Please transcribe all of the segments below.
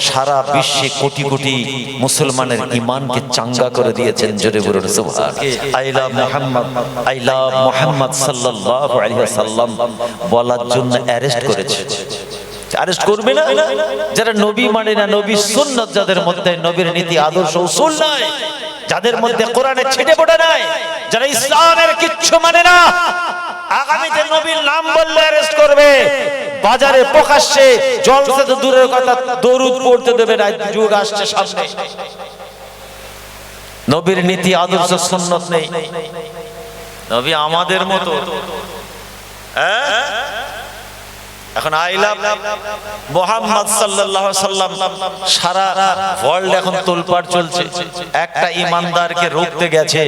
সারা বিশ্বে কোটি কোটি মুসলমানের ইমানকে চাঙ্গা করে দিয়েছেন জোরে আইলা মুহাম্মদ আলাইহি ওয়াসাল্লাম বলার জন্য অ্যারেস্ট করেছে। আরেস্ট করবে না? যারা নবী মানে না, নবী সুন্নত যাদের মধ্যে নবীর নীতি, আদর্শ, উসুল নাই, যাদের মধ্যে কোরআনে ছেটে পড়ে নাই, যারা ইসলামের কিচ্ছু মানে না, আগামীতে নবীর নাম বললে অ্যারেস্ট করবে। বাজারে প্রকাশ্যে জলসা তো দূরের কথা, দরুদ পড়তে দেবে না যুগ আসছে সামনে। নবীর নীতি, আদর্শ, সুন্নত নেই। নবী আমাদের মতো। হ্যাঁ? এখন আইলা মোহাম্মদ সাল্লাল্লাহু সাল্লাম সারা ওয়ার্ল্ড এখন তোলপাড় চলছে। একটা ইমানদারকে রুখতে গেছে।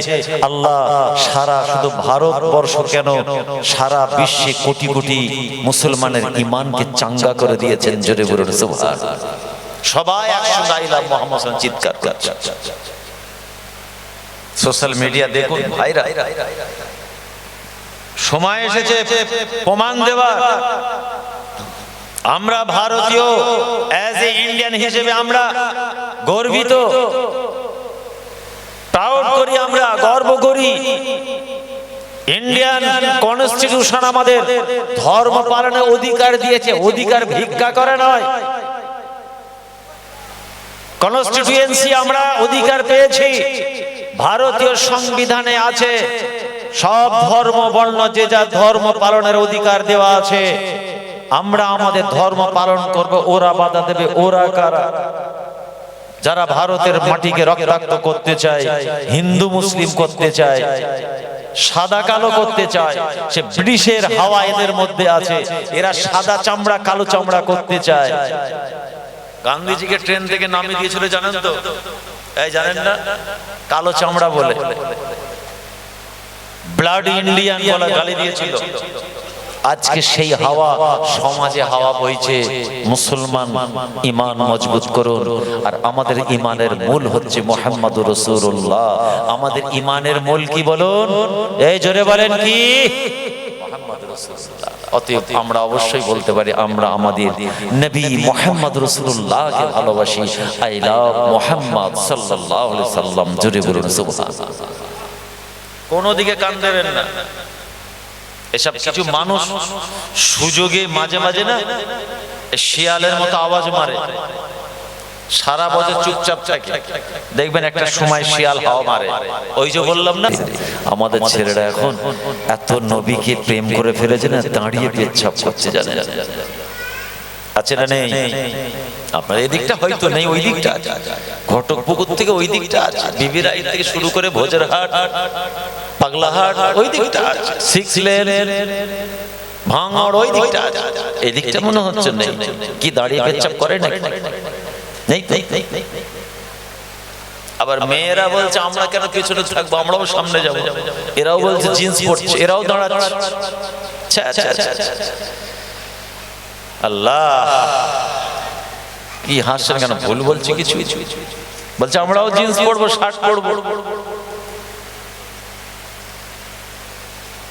আল্লাহ, সারা শুধু ভারতবর্ষ কেন সারা বিশ্বে কোটি কোটি মুসলমানের ইমানকে চাঙ্গা করে দিয়েছেন, জোরে বলুন সুবহান সবাই একসঙ্গে আইলা মোহাম্মদ সাল্লাম চিৎকার করছে। সোশ্যাল মিডিয়া দেখুন ভাইরা। সময় এসেছে, প্রমাণ দেওয়া আমরা ভারতীয় অ্যাজ এ ইন্ডিয়ান হিসেবে আমরা গর্বিত। প্রাউড করি আমরা, গর্ব করি। ইন্ডিয়ান কনস্টিটিউশন আমাদের ধর্ম পালনের অধিকার দিয়েছে, অধিকার ভিক্ষা করে নয়। কনস্টিটিউয়েন্সি আমরা অধিকার পেয়েছি, ভারতীয় সংবিধানে আছে, সব ধর্ম বর্ণ যে যা ধর্ম পালনের অধিকার দেওয়া আছে। আমরা আমাদের ধর্ম পালন করব, ওরা বাধা দেবে, ওরা কারা? যারা ভারতের মাটিকে রক্তাক্ত করতে চায়, হিন্দু, মুসলিম করতে চায়, সাদা কালো করতে চায়, সে ব্রিটিশের হাওয়া এদের মধ্যে আছে, এরা সাদা চামড়া, কালো চামড়া করতে চায়। গান্ধীজিকে ট্রেন থেকে নামিয়ে দিয়েছিল, জানেন তো? এই জানেন না? কালো চামড়া বলে। ব্লাড ইন্ডিয়ান বলে গালি দিয়েছিল। আজকে সেই হাওয়া সমাজে হাওয়া বইছে। মুসলমান ইমান মজবুত করুন। আর আমাদের ইমানের মূল হচ্ছে মোহাম্মদ রসুল্লাহ আমাদের ইমানের মূল কি বলুন? এই জোরে বলেন কি? অতএব আমরা অবশ্যই বলতে পারি আমরা আমাদের নবী মোহাম্মদ রসুল্লাহকে ভালোবাসি। আই লাভ মোহাম্মদ আলাইহি সাল্লাম। জোরে বলুন সুবহান কোন দিকে কান দেবেন না। এসব কিছু মানুষ সুযোগে মাঝে মাঝে না শিয়ালের মতো আওয়াজ মারে। সারা বছর চুপচাপ থাকে। দেখবেন একটা সময় শিয়াল হাওয়া মারে। ওই যে বললাম না আমাদের ছেলেরা এখন এত নবীকে প্রেম করে ফেলেছে না দাঁড়িয়ে পেচ্ছাপ করছে জানে আছে না নেই। আপনার এদিকটা হয়তো নেই ওই দিকটা ঘটক পুকুর থেকে ওই দিকটা আছে। বিবির থেকে শুরু করে ভোজের হাট। পাগলাহাট ওই দিকটা সিক্স লেন ভাঙড় ওই দিকটা এই দিকটা মনে হচ্ছে নেই। কি দাঁড়িয়ে পেচ্ছাপ করে না নেই নেই নেই নেই আবার মেয়েরা বলছে আমরা কেন পিছনে থাকব? আমরাও সামনে যাব। এরাও বলছে জিন্স পরছে। এরাও দাঁড়াচ্ছে। আল্লাহ! কি হাসছেন কেন? ভুল বলছে কিছু? বলছে আমরাও জিন্স পরবো শার্ট পরবো।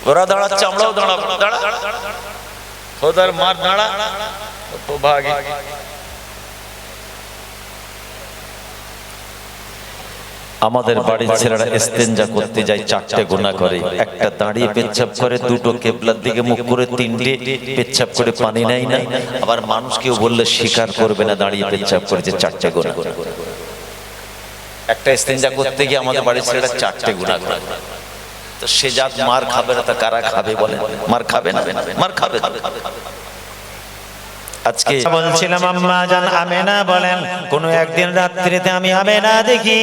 ওরা দাঁড়াচ্ছে আমরাও দাঁড়াবো দাঁড়া খোদার মার দাঁড়া তো ভাগে আমাদের বাড়ির ছেলেরা ইস্তেঞ্জা করতে যায় চারটে গুণা করে। একটা দাঁড়িয়ে পেচ্ছাপ করে দুটো কেবলার দিকে মুখ করে তিনটে পেচ্ছাপ করে পানি নেয় না। আবার মানুষ কেউ বললে স্বীকার করবে না দাঁড়িয়ে পেচ্ছাপ করে যে চারটে গুণা একটা ইস্তেঞ্জা করতে গিয়ে আমাদের বাড়ির ছেলেরা চারটে গুণা করে। সে জাত মার খাবে না মার খাবে না? বলেন, কোন একদিন রাত্রিতে আমি আমেনা দেখি,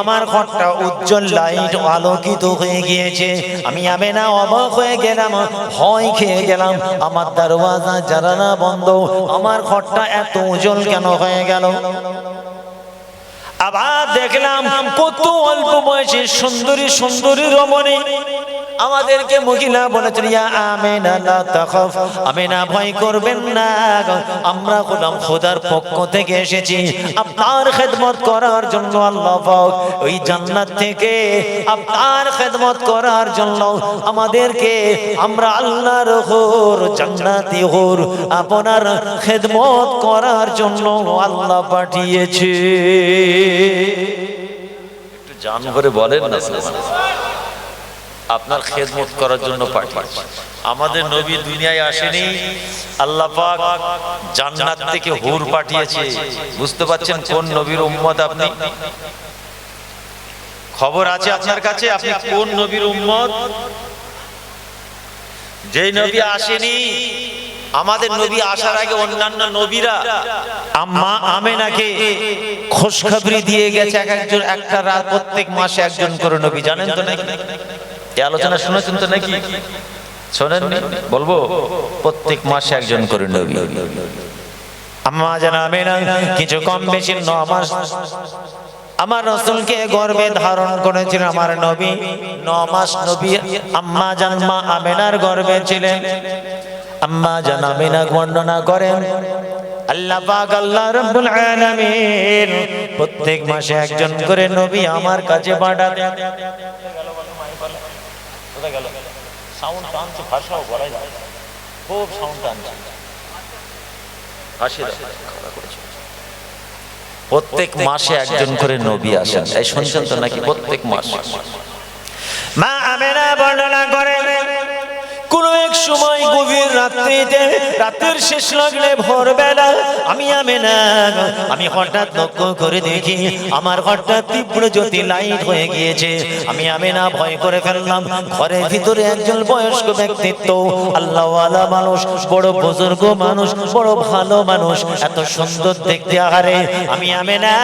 আমার ঘরটা উজ্জ্বল লাইট আলোকিত হয়ে গিয়েছে। আমি আমেনা অবাক হয়ে গেলাম, ভয় খেয়ে গেলাম। আমার দরওয়াজা, জানালা বন্ধ, আমার ঘরটা এত উজ্জ্বল কেন হয়ে গেল? আবার দেখলাম কত অল্প বয়সে সুন্দরী সুন্দরী রমণী। আমাদেরকে মহিলা বলেছেন, ইয়া আমেনা, লা তাখাফ। আমেনা ভয় করবেন না আমরা গোলাম খোদার পক্ষ থেকে এসেছি। আপনার খেদমত করার জন্য আল্লাহ ওই জান্নাত থেকে আপনার খেদমত করার জন্য আমাদেরকে আমরা আল্লাহর হোর, জান্নাতি হোর আপনার খেদমত করার জন্য আল্লাহ পাঠিয়েছে। একটু জান করে বলেন না আপনার খেদমত করার জন্য পাঠিয়েছে। আমাদের নবী দুনিয়ায় আসেনি, আল্লাহ জান্নাত থেকে হুর পাঠিয়েছে। বুঝতে পারছেন কোন নবীর উম্মত আপনি? খবর আছে আপনার কাছে, আপনি কোন নবীর উম্মত? যেই নবী আসেনি, আমাদের নবী আসার আগে অন্যান্য নবীরা আম্মা আমেনাকে খোশখবরি দিয়ে গেছে এক একজন একটা রাত, প্রত্যেক মাসে একজন করে নবী। জানেন তো নাকি? এই আলোচনা শুনেছেন তো নাকি শোনেননি? বলব, প্রত্যেক মাসে একজন করে নবী। আম্মা জানা আমেনা, কিছু কম বেশি ন মাস। আমার রসুলকে গর্বে ধারণ করেছিল আমার নবী। ন মাস নবী আম্মা জানমা আমেনার গর্বে ছিলেন। আম্মা জান আমেনা বর্ণনা করেন, আল্লাহ পাক আল্লাহ রাব্বুল আলামিন প্রত্যেক মাসে একজন করে নবী আমার কাছে পাঠাতেন। সাউন্ড টানছে ভাষাও বলা যায়। খুব সাউন্ড টানছে। প্রত্যেক মাসে একজন করে নবী আসেন। এই শুনছেন তো নাকি? প্রত্যেক মাসে। মা আমেনা বর্ণনা করেন কোন এক সময় গভীর রাত্রিতে, রাতের শেষ লাগলে ভোরবেলা আমি আমেনা, আমি হঠাৎ লক্ষ্য করে দেখি আমার ঘরটা তীব্র জ্যোতি লাইট হয়ে গিয়েছে। আমি আমেনা ভয় করে ফেললাম, ঘরের ভিতরে একজন বয়স্ক ব্যক্তিত্ব। আল্লাহওয়ালা মানুষ, বড় বুজুর্গ মানুষ, বড় ভালো মানুষ, এত সুন্দর দেখতে আহারে। আমি না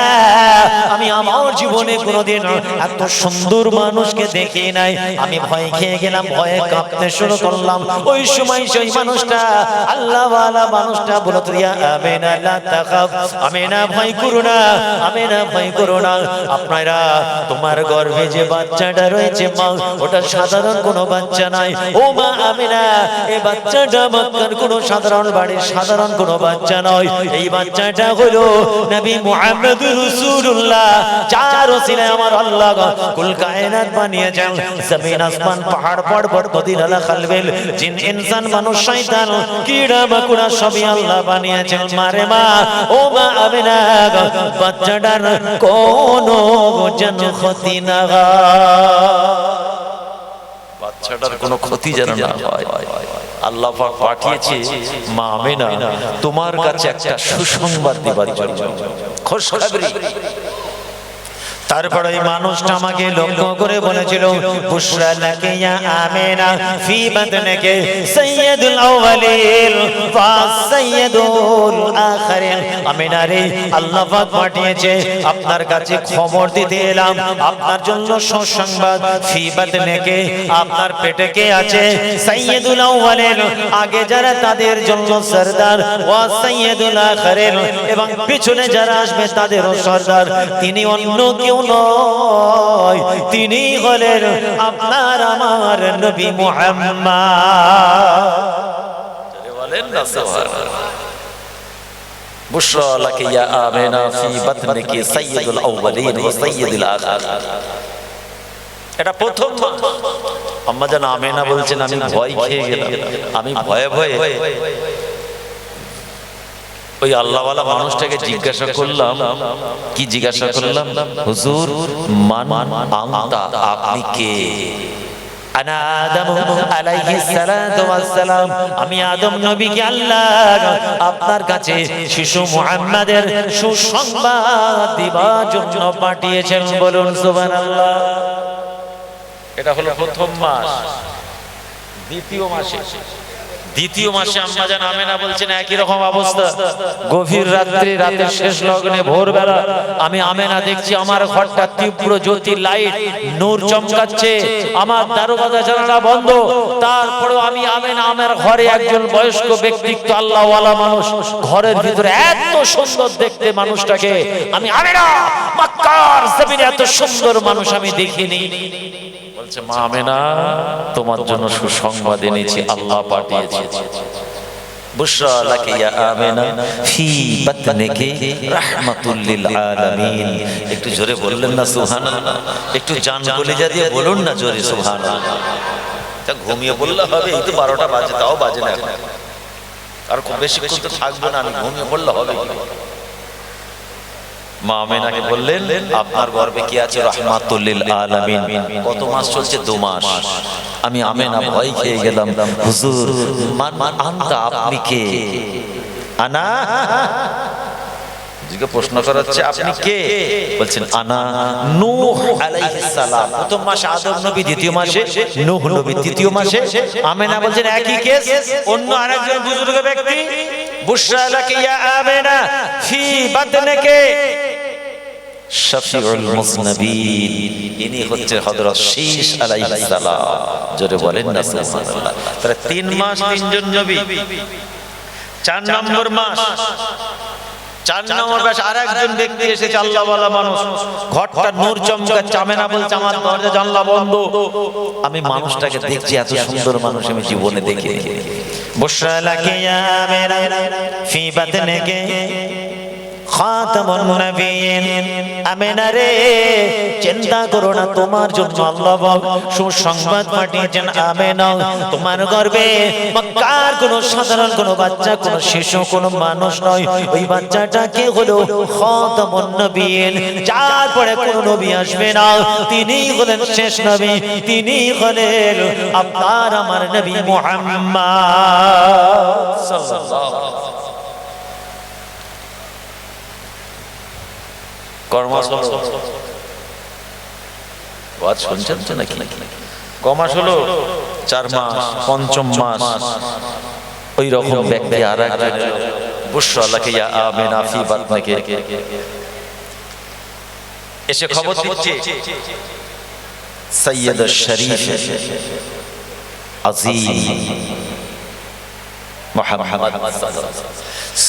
আমি আমার জীবনে কোনোদিন এত সুন্দর মানুষকে দেখি নাই। আমি ভয় খেয়ে গেলাম, ভয়ে কাঁপতে শুরু ওই সময় সেই মানুষটা আল্লাহ মানুষটা বলো তুইয়া আমেনা, লা তাখাফ। আমেনা, ভয় না, আমেনা, ভয় না। আপনারা, তোমার গর্ভে যে বাচ্চাটা রয়েছে, মা, ওটা সাধারণ কোনো বাচ্চা নাই। ও মা আমেনা এই বাচ্চাটা মক্কার কোনো সাধারণ বাড়ির সাধারণ কোনো বাচ্চা নয়। এই বাচ্চাটা হলো নবী মুহাম্মদ রাসূলুল্লাহ। চার ওসিলায় আমার আল্লাহ কুল কায়নাত বানিয়েছেন। জমিন, আসমান, পাহাড়, পর্বত নদী নালা খালবিল জিন, ইনসান, মানুষ, শয়তান, কীড়া মাকুড়া সবই আল্লাহ বানিয়েছেন। মারে মা, ও মা আমিনা বাচ্চাটার কোনো যেন ক্ষতি না বাচ্চাটার কোনো ক্ষতি যেন না হয়। আল্লাহ পাঠিয়েছে, মা আমেনা, তোমার কাছে একটা সুসংবাদ দিবার জন্য। খুশখবরি। তারপরে ওই মানুষটা আমাকে লক্ষ্য করে বলেছিল বুশরা লাকে ইয়া আমিনা? ফি সাইয়্যিদুল আউয়ালিন সাইয়্যিদুল আখিরিন। রে, আল্লাহ পাক পাঠিয়েছে, আপনার কাছে খবর দিতে এলাম। আপনার জন্য সুসংবাদ। ফি আপনার পেটে কে আছে? সাইয়্যিদুল আউয়ালিন আগে যারা তাদের জন্য সরদার, ওয়া সাইয়্যিদুল আখিরিন, এবং পিছনে যারা আসবে তাদেরও সরদার। তিনি অন্য কেউ নয় তিনি হলেন আপনার আমার নবী মুহাম্মদ। ইয়া আমিনা ফি বাতনিকি সাইয়্যিদুল আউয়ালিন ওয়া সাইয়্যিদুল এটা প্রথম আম্মা আমেনা বলছেন, আমি ভয় খেয়ে গেলাম। আমি ভয়ে ভয়ে ওই আল্লাহওয়ালা মানুষটাকে জিজ্ঞাসা করলাম, কি জিজ্ঞাসা করলাম? হুজুর, মান আনতা আপনি কে? আমি আল্লাহ আপনার কাছে শিশু মুহাম্মাদের সুসংবাদ জন্য পাঠিয়েছেন বলুন এটা হলো প্রথম মাস, দ্বিতীয় মাসে। দ্বিতীয় মাসে আম্মা জান আমেনা বলছেন একই রকম অবস্থা। গভীর রাত্রি রাতের শেষ লগ্নে ভোরবেলা আমি আমেনা দেখছি আমার ঘরটা তীব্র জ্যোতি লাইট নূর চমকাচ্ছে আমার দারোগা জানালা বন্ধ তারপরেও আমি আমেনা আমার ঘরে একজন বয়স্ক ব্যক্তিত্ব আল্লাহওয়ালা মানুষ ঘরের ভিতরে এত সুন্দর দেখতে মানুষটাকে আমি আমেনা মক্কার জমিনে এত সুন্দর মানুষ আমি দেখিনি। মা আমেনা তোমার জন্য সুসংবাদ এনেছি আল্লাহ পাঠিয়েছে। বুশরা লাকি ইয়া আমেনা ফি বাতনিকি রাহমাতুল লিল আলামিন। একটু জোরে বললেন না সুবহানাল্লাহ। একটু জান কলিজা দিয়ে বলুন না জোরে সুবহানাল্লাহ। তা ঘুমিয়ে বললে হবে এই তো বারোটা বাজে তাও বাজে না আর খুব বেশিক্ষণ তো থাকব না আমি ঘুমিয়ে বললে হবে কি? মা আমেনাকে বললেন, আপনার গর্বে কি আছে রহমাতুল্লিল আলামিন? কত মাস চলছে? দু মাস। আমি আমেনা ভয় খেয়ে গেলাম, হুজুর, মান মান আপনি কে? আনা? প্রশ্ন করা হচ্ছে, আপনি কে? বলছেন, আনা নূহ আলাইহিস সালাম। প্রথম মাসে আদম নবী, দ্বিতীয় মাসে নূহ নবী, তৃতীয় মাসে আমেনা বলছেন, একই কেস, অন্য আরেকজন বুজুর্গ ব্যক্তি বুশরা লাকি ইয়া আমেনা ফি শফিউল মুজনবিন ইনি হচ্ছে হযরত শীশ আলাইহিস সালাম। জোরে বলেন না, সুবহানাল্লাহ। তাহলে তিন মাস তিনজন নবী, চার নম্বর মাস। চার নম্বর মাস আর ব্যক্তি এসেছে, আল্লাহ বলা মানুষ। ঘরটা নূর চমকা চামেনা বলছে, আমার দরজা জানলা বন্ধ। আমি মানুষটাকে দেখছি, এত সুন্দর মানুষ আমি জীবনে দেখিনি। বুশরা লাকি ইয়া আমেনা ফি খাতামুন চিন্তা করো না, তোমার তোমার কোনো সাধারণ কোনো বাচ্চা, কোনো শিশু মানুষ নয়। হলো যার পরে কোনো নবী আসবে না। তিনি হলেন শেষ নবী, তিনি হলেন আপনার, আমার নবী কর্মশালা ওয়াজ শুনছেন তো নাকি? কমাস হলো চার মাস পঞ্চম মাস। ওই রকম ব্যক্তি আর একজন বুশরাল্লাহকে ইয়া আমিনা ফি বাতনিকে এসে খবর দিচ্ছে। সৈয়দ শরীফ আজিম মোহাম্মদ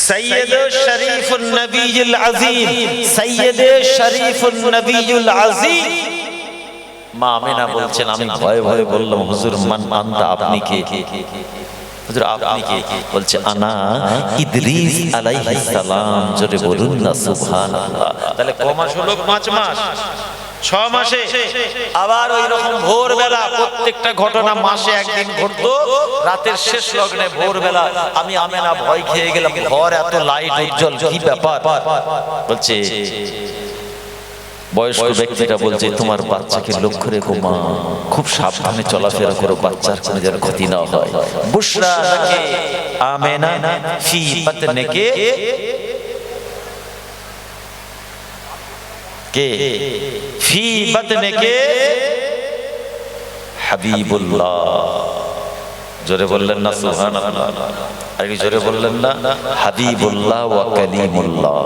سيد شريف النبي العظيم سيد شريف النبي العظيم মা আমিনা বলছেন আমি ভয়ে ভয়ে বললাম হুজুর মান আনতা আপনি কে হুজুর আপনি কে বলছে আনা ইদ্রিস আলাইহিস সালাম জোরে বলুন না সুবহানাল্লাহ তাহলে ক মাস হলো পাঁচ মাস ছ মাসে আবার ওই রকম ভোরবেলা প্রত্যেকটা ঘটনা মাসে একদিন ঘটতো। রাতের শেষ লগ্নে ভোরবেলা আমি আমেনা ভয় খেয়ে গেলাম ঘর এত লাইট উজ্জ্বল কি ব্যাপার? বলছে বয়স্ক ব্যক্তিটা বলছে তোমার বাচ্চাকে লক্ষ্য রেখো মা। খুব সাবধানে চলাফেরা করো বাচ্চার কোনো যেন ক্ষতি না হয়। আমেনা ফি বাতনিকে কে ফি বাতনিকে হাবিবুল্লাহ। জোরে বললেন না, সুবহানাল্লাহ। আর কি জোরে বললেন না? হাবিবুল্লাহ ওয়া কালিমুল্লাহ।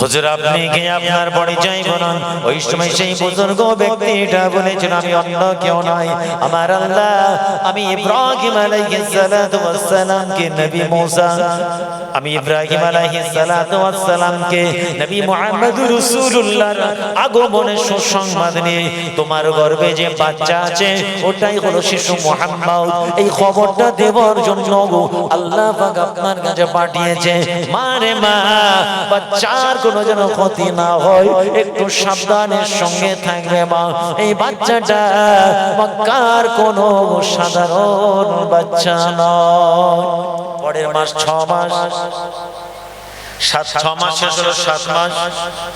হুজুর, আপনি কি আপনার পরিচয় বলুন। ওই সময় সেই বুজুর্গ ব্যক্তিটা বলেছেন আমি অন্য কেউ নয় আমার আল্লাহ, আমি ইব্রাহিম আলাইহিস সালাতু ওয়াস সালাম কে নবী মুসা, আমি ইব্রাহিম আলাইহিস সালাতু ওয়াস সালাম কে নবী মুহাম্মদুর রাসূলুল্লাহর আগমনের সুসংবাদ নিয়ে। তোমার গর্ভে যে বাচ্চা আছে, ওটাই হলো শিশু মুহাম্মদ। এই খবরটা দেওয়ার জন্য আল্লাহ পাক আপনার কাছে পাঠিয়েছে। মারে মা, বাচ্চার কোনো যেন ক্ষতি না হয়, একটু সাবধানের সঙ্গে থাকবে মা। এই বাচ্চাটা মক্কার কোনো সাধারণ বাচ্চা নয়। পরের মাস ছ মাস সাত ছ মাস শেষ হলো সাত মাস।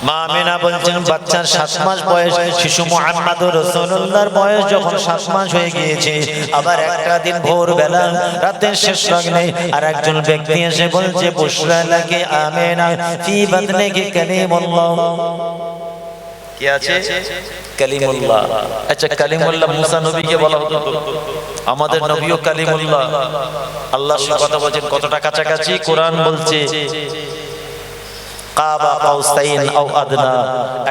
মা আমিনা বলছেন বাচ্চার সাত মাস বয়স শিশু মোহাম্মদ রসুল্লাহর বয়স যখন সাত মাস হয়ে গিয়েছে আবার একটা দিন ভোরবেলা রাতের শেষ লগ্নে আর একজন ব্যক্তি এসে বলছে বুশরা লাগে আমিনা ফি বদলে কি কালিমুল্লাহ কি আছে? কালিমুল্লাহ। আচ্ছা কালিমুল্লাহ মুসা নবীকে বলা হতো আমাদের নবীও কালিমুল্লাহ। আল্লাহ কথা বলছেন কতটা কাছাকাছি কোরআন বলছে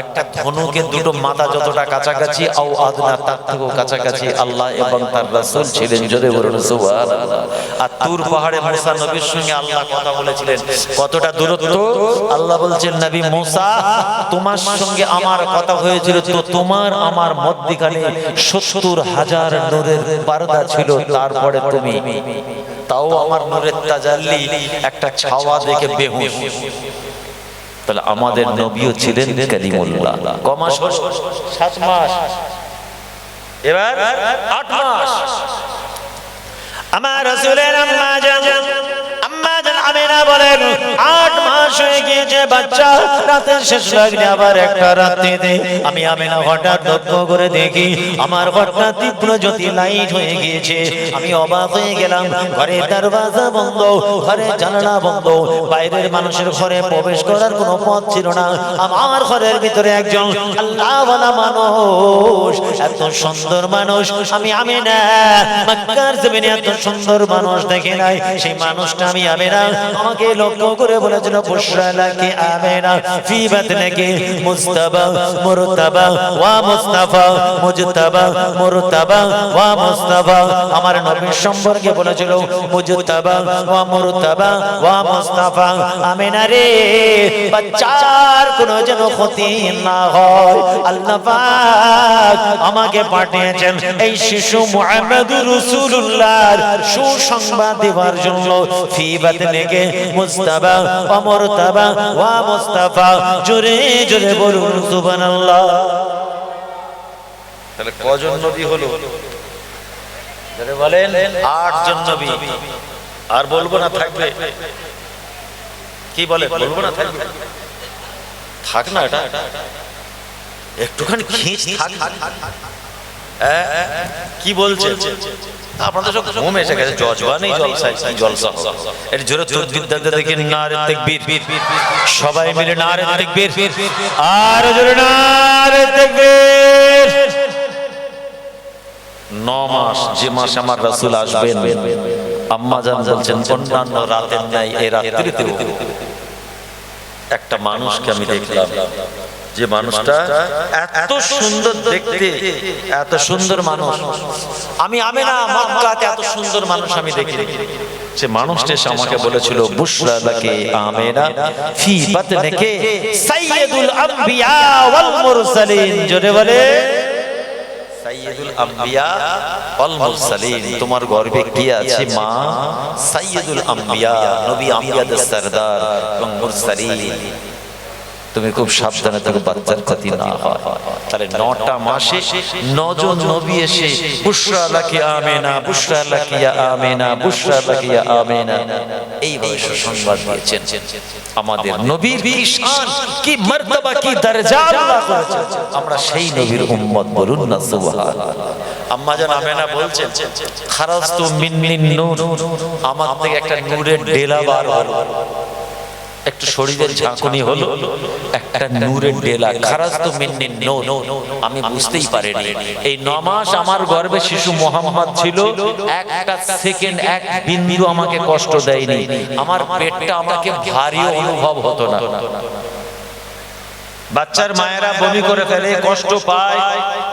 একটা দুটো মাথা যতটা কাছাকাছি তোমার সঙ্গে আমার কথা হয়েছিল তো তোমার আমার মধ্যিখানে সত্তর হাজার নূরের পর্দা ছিল, তারপরে তুমি তাও আমার নূরের তাজাল্লি, একটা ছাওয়া দেখে বেহুশ। তাহলে আমাদের নবীও ছিলেন কালিমুল্লাহ। ক মাস? সাত মাস। এবার আট মাস। আমার রাসূলের আম্মা জান জান বলেন, আট মাস হয়ে গিয়েছে বাচ্চা, রাতের শেষ লাগলে আবার একটা রাত্রিতে আমি আমিনা হঠাৎ লক্ষ্য করে দেখি, আমার ঘরটা তীব্র জ্যোতি লাইট হয়ে গিয়েছে। আমি অবাক হয়ে গেলাম, ঘরের দরওয়াজা বন্ধ, ঘরের জানালা বন্ধ। বাইরের মানুষের ঘরে প্রবেশ করার কোনো পথ ছিল না। আমার ঘরের ভিতরে একজন আল্লাহওয়ালা মানুষ, এত সুন্দর মানুষ। আমি আমি না মক্কার জমিনে এত সুন্দর মানুষ দেখে নাই। সেই মানুষটা আমি আমি না আমাকে লক্ষ্য করে বলেছিল, বুশরা লাকি আমেনা, ফি বাতনাকি মুস্তাবা, মুরতাবা, ওয়া মুস্তাফা, মুজতাবা, মুরতাবা, ওয়া মুস্তাফা। আমার নবীর সম্পর্কে বলেছিল, মুজতাবা, ওয়া মুরতাবা, ওয়া মুস্তাফা। আমেনা রে, বাচ্চার কোনো যেন ক্ষতি না হয়। আল্লাহ পাক আমাকে পাঠিয়েছেন এই শিশু মুহাম্মদ রাসূলুল্লাহর সুসংবাদ দেওয়ার জন্য। ফি বাদনেকে মুস্তাবা ওয়া মুরতাবা ওয়া মুস্তাফা। জোরে জোরে বলুন সুবহানাল্লাহ। তাহলে কজন নবী হলো? বলেন নবী। আর বলব না থাকবে। কি বলে? বলব না থাকবে? থাক না এটা। একটুখানি খিঁচ থাক। হ্যাঁ, কি বলছে? আপনাদের সব ঘুম এসে গেছে। জজবা নেই জলসা জলসা এটা জোরে তকবীর দাদা দেখে নারে তাকবীর সবাই মিলে নারে তাকবীর আর জোরে নারে তাকবীর ন মাস যে মাসে আমার রাসূল আসবেন আম্মা জান বলছেন অন্যান্য রাতের ন্যায় এই রাত্রিতেও একটা মানুষকে আমি দেখলাম। যে মানুষটা এত সুন্দর দেখতে এত সুন্দর মানুষ। আমি আমি না মক্কাতে এত সুন্দর মানুষ আমি দেখি সে মানুষটা এসে আমাকে বলেছিল বুশরা লাকে আমেনা? ফি বাতনিকে সাইয়্যিদুল আম্বিয়া ওয়াল মুরসালিন। জোরে বলে? সাইয়্যিদুল আম্বিয়া ওয়াল মুরসালিন। তোমার গর্বে কি আছে, মা? সাইয়েদুল আম্বিয়া, নবী আম্বিয়াদের সরদার এবং মুরসালিন। তুমি খুব সাবধানে থাকো, বাচ্চার ক্ষতি না হয়। তাহলে নটা মাসে নজন নবী এসে বুশরা লাকি আমেনা বুশরা লাকিয়া আমেনা বুশরা লাকিয়া আমেনা। এইভাবে সুসংবাদ দিয়েছেন। আমাদের নবীর কি শান কি মর্তবা, কি দরজা আল্লাহ করেছেন আমরা সেই নবীর উম্মত বলুন না সুবহান আম্মা জান আমেনা বলছেন খারাজ খারাজতু মিন নূর, আমার থেকে একটা নূরের ডেলা বার হলো। একটু শরীরের ঝাঁকুনি হলো, একটা নূরের ডেলা খারাজ তো মিন্নি নো আমি বুঝতেই পারিনি। এই ন মাস আমার গর্ভে শিশু মোহাম্মদ ছিল, একটা সেকেন্ড, এক বিন্দু আমাকে কষ্ট দেয়নি। আমার পেটটা আমাকে ভারী অনুভব হতো না। বাচ্চার মায়েরা বমি করে ফেলে কষ্ট পায়।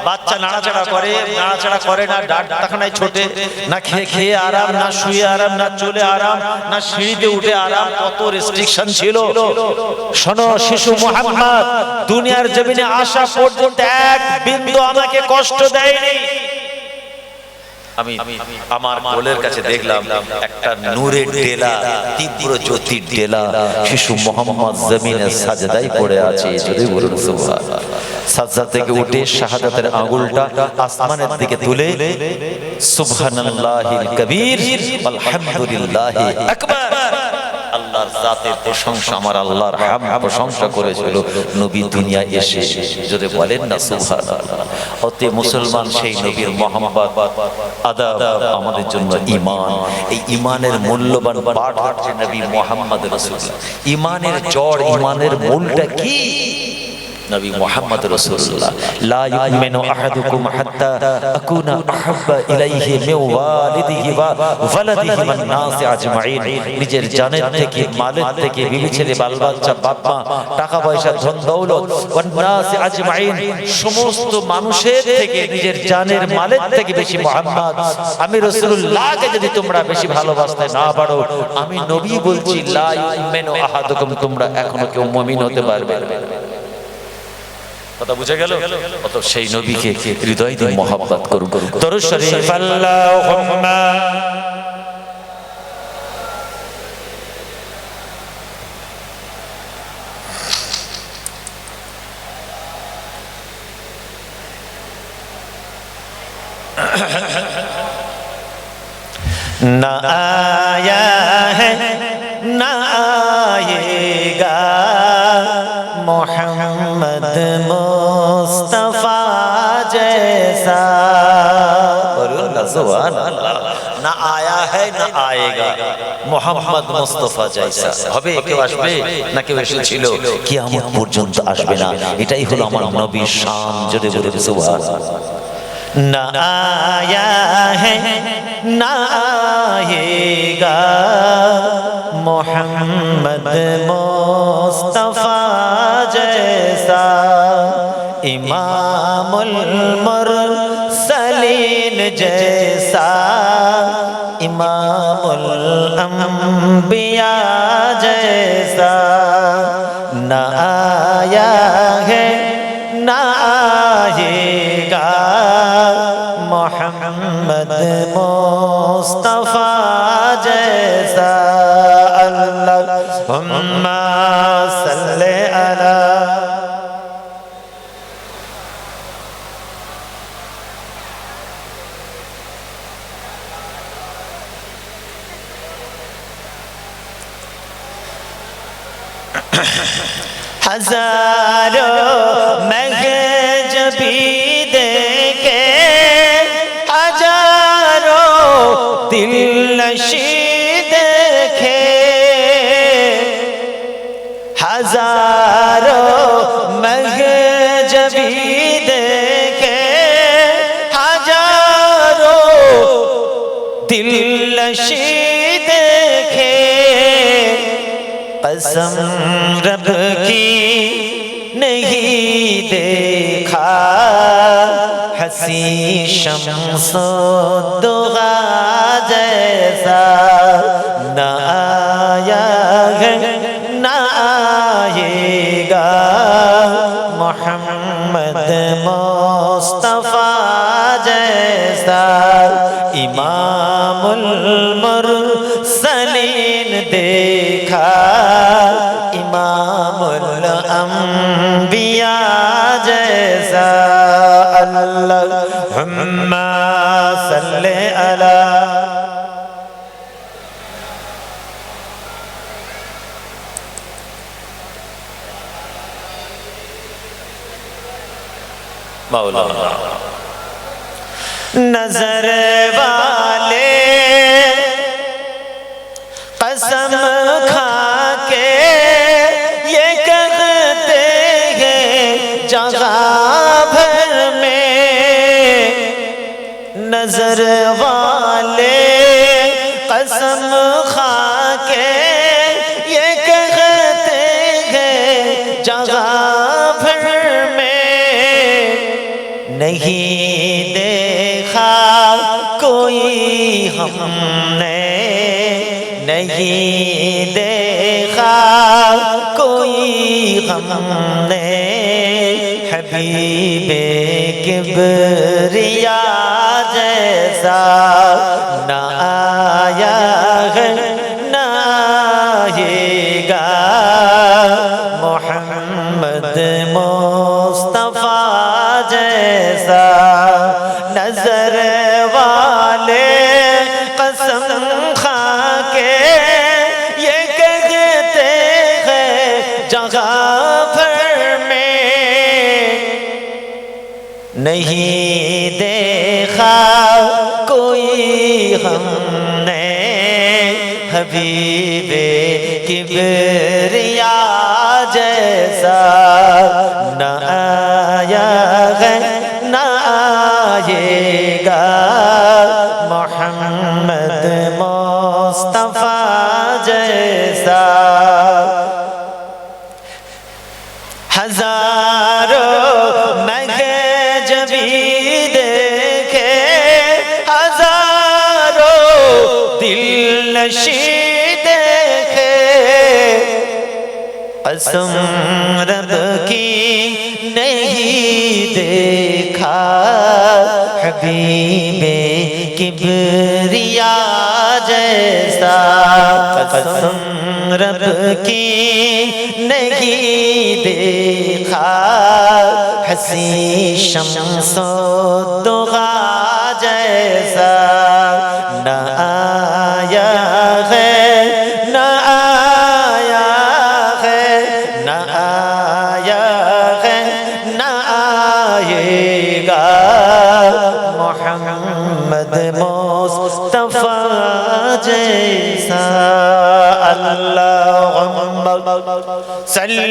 বাচ্চা নাড়াচাড়া করে নাড়াচাড়া করে না ডাক্তারখানায় ছোটে। না খেয়ে খেয়ে আরাম না শুয়ে আরাম না চলে আরাম না সিঁড়িতে উঠে আরাম কত রেস্ট্রিকশন ছিল। শোনো শিশু মোহাম্মদ দুনিয়ার জমিনে আসা পর্যন্ত এক বিন্দু আমাকে কষ্ট দেয়নি। আমি আমার কোলের কাছে দেখলাম একটা নূরের ডেলা তীব্র জ্যোতির ডেলা। শিশু মোহাম্মদ জমিনে সাজদাই পড়ে আছে যদি বলুন সুবহান। সাজদা থেকে উঠে শাহাদাতের আঙ্গুলটা আসমানের দিকে তুলে সুবহানাল্লাহিল কবীর আলহামদুলিল্লাহি। আকবার। আল্লাহর জাতের প্রশংসা আমার আল্লাহর প্রশংসা করেছিল। নবী দুনিয়া এসে যদি বলেন না, সুবহানাল্লাহ। অতি মুসলমান সেই নবীর মোহাম্মদ আদা আমাদের জন্য ইমান এই ঈমানের মূল্যবান পাঠ হচ্ছে নবী মোহাম্মদ রসুল ঈমানের জড়, ঈমানের মূলটা কি? নবী মুহাম্মদ রাসূলুল্লাহ। লা ইউমিনু আহাদুকুম হাত্তা আকুনা আহাব্বা ইলাইহি মিন ওয়ালিদিহি ওয়া ওয়ালাদিহি ওয়ান নাসি আজমাইন। নিজের জানের থেকে, মালের থেকে বিবি ছেলে বাল বাচ্চা বাপ টাকা পয়সা ধন দৌলত ওয়ান নাসি আজমাইন। সমস্ত মানুষের থেকে, নিজের জানের মালের থেকে বেশি মুহাম্মদ। আমি রাসূলুল্লাহকে যদি তোমরা বেশি ভালোবাসতে না পারো, আমি নবী বলছি, লা ইউমিনু আহাদুকুম, তোমরা এখনও কেউ মুমিন হতে পারবে না। কথা বুঝে গেল? অত সেই নবীকে হৃদয় দিয়ে মহাব্বত করুন। দরুদ শরীফ জবান না আয়া হ্যায় না আয়েগা। মোহাম্মদ মুস্তফা জাইসা হবে কেউ আসবে না কেউ এসেছিল? কিয়ামত পর্যন্ত আসবে না। এটাই হলো আমার শান, জোরে জোরে সুবহান না আয়া হ্যায় না আয়েগা। মোহাম্মদ মুস্তফা ইমামুল মুরসালিন इमामुल अंबिया जैसा न आया है न आएगा मोहम्मद मुस्तफा जैसा अल्लाहुम्मा हजारों महजबी देखे हजारों दिल नशी देखे हजारों महजबी देखे हजारों दिल नशी देखे कसम रब شمس الدغا جیسا نہ آیا ہے نہ آئے گا محمد مصطفیٰ جیسا امام المرسلین دیکھا امام الانبیاء جیسا اللہ اللهم صل على مولانا. نظر والا والے قسم کھا کے یہ کہتے ہیں، جگہ پھر میں نہیں دیکھا کوئی ہم نے، نہیں دیکھا کوئی ہم نے۔ حبیب जैसा न हबीबे किबरिया जैसा न कसम रब की नहीं देखा। हबीबे किबरिया जैसा। कसम रब की नहीं देखा। हसी शमसो दुगा صلى